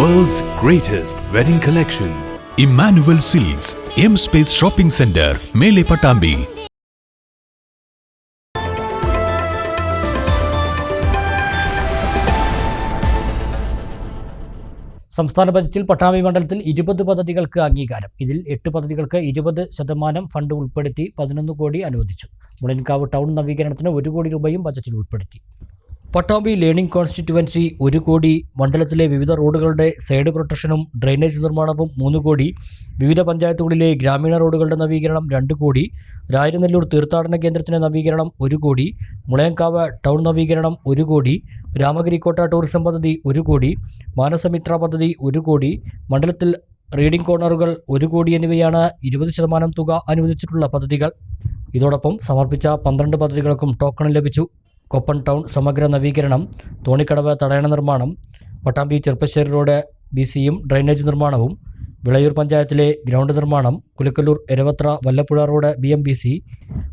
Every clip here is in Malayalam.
World's greatest wedding collection. Emmanuel silks M space shopping centre മേലെ പട്ടാമ്പി സംസ്ഥാന ബജറ്റിൽ പട്ടാമ്പി മണ്ഡലത്തിൽ ഇരുപത് പദ്ധതികൾക്ക് അംഗീകാരം. ഇതിൽ എട്ട് പദ്ധതികൾക്ക് ഇരുപത് ശതമാനം ഫണ്ട് ഉൾപ്പെടുത്തി പതിനൊന്ന് കോടി അനുവദിച്ചു. മുളൻകാവ് ടൗൺ നവീകരണത്തിന് ഒരു കോടി രൂപയും ബജറ്റിൽ ഉൾപ്പെടുത്തി. പട്ടാമ്പി ലേണിംഗ് കോൺസ്റ്റിറ്റുവൻസി ഒരു കോടി മണ്ഡലത്തിലെ വിവിധ റോഡുകളുടെ സൈഡ് പ്രൊട്ടക്ഷനും ഡ്രെയിനേജ് നിർമ്മാണവും മൂന്ന് കോടി വിവിധ പഞ്ചായത്തുകളിലെ ഗ്രാമീണ റോഡുകളുടെ നവീകരണം രണ്ട് കോടി രായനെല്ലൂർ തീർത്ഥാടന കേന്ദ്രത്തിന്റെ നവീകരണം ഒരു കോടി മുളയങ്കാവ് ടൗൺ നവീകരണം ഒരു കോടി രാമഗിരിക്കോട്ട ടൂറിസം പദ്ധതി ഒരു കോടി മാനസമിത്ര പദ്ധതി ഒരു കോടി മണ്ഡലത്തിൽ റീഡിംഗ് കോർണറുകൾ ഒരു കോടി എന്നിവയാണ് ഇരുപത് ശതമാനം തുക അനുവദിച്ചിട്ടുള്ള പദ്ധതികൾ. ഇതോടൊപ്പം സമർപ്പിച്ച പന്ത്രണ്ട് പദ്ധതികൾക്കും ടോക്കൺ ലഭിച്ചു. കൊപ്പൻ ടൗൺ സമഗ്ര നവീകരണം തോണിക്കടവ് തടയണ നിർമ്മാണം പട്ടാമ്പി ചെറുപ്പശ്ശേരി റോഡ് ബി സിയും ഡ്രൈനേജ് നിർമ്മാണവും വിളയൂർ പഞ്ചായത്തിലെ ഗ്രൗണ്ട് നിർമ്മാണം Kulakkallur Eravathra Vallappuzha road B M B C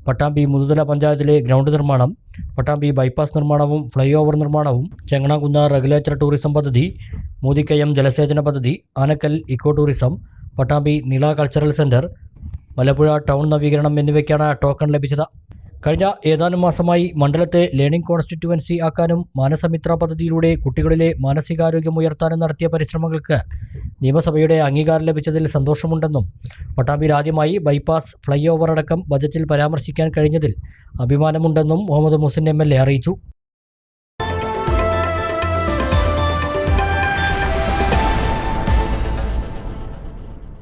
Pattambi Muthuthala പഞ്ചായത്തിലെ ഗ്രൗണ്ട് നിർമ്മാണം പട്ടാമ്പി ബൈപ്പാസ് നിർമ്മാണവും ഫ്ലൈ ഓവർ നിർമ്മാണവും ചെങ്ങണാകുന്ന റെഗുലേറ്റർ ടൂറിസം പദ്ധതി മോദിക്കയം ജലസേചന പദ്ധതി ആനക്കൽ ഇക്കോ ടൂറിസം പട്ടാമ്പി നീള കൾച്ചറൽ സെന്റർ മലപ്പുഴ ടൗൺ നവീകരണം എന്നിവയ്ക്കാണ് ടോക്കൺ ലഭിച്ചത്. കഴിഞ്ഞ ഏതാനും മാസമായി മണ്ഡലത്തെ ലേണിംഗ് കോൺസ്റ്റിറ്റ്യുവൻസി ആക്കാനും മാനസമിത്ര പദ്ധതിയിലൂടെ കുട്ടികളിലെ മാനസികാരോഗ്യം ഉയർത്താനും നടത്തിയ പരിശ്രമങ്ങൾക്ക് നിയമസഭയുടെ അംഗീകാരം ലഭിച്ചതിൽ സന്തോഷമുണ്ടെന്നും പട്ടാമ്പിയിൽ ആദ്യമായി ബൈപ്പാസ് ഫ്ലൈ ഓവർ അടക്കം ബജറ്റിൽ പരാമർശിക്കാൻ കഴിഞ്ഞതിൽ അഭിമാനമുണ്ടെന്നും മുഹമ്മദ് മുസിൻ എം അറിയിച്ചു.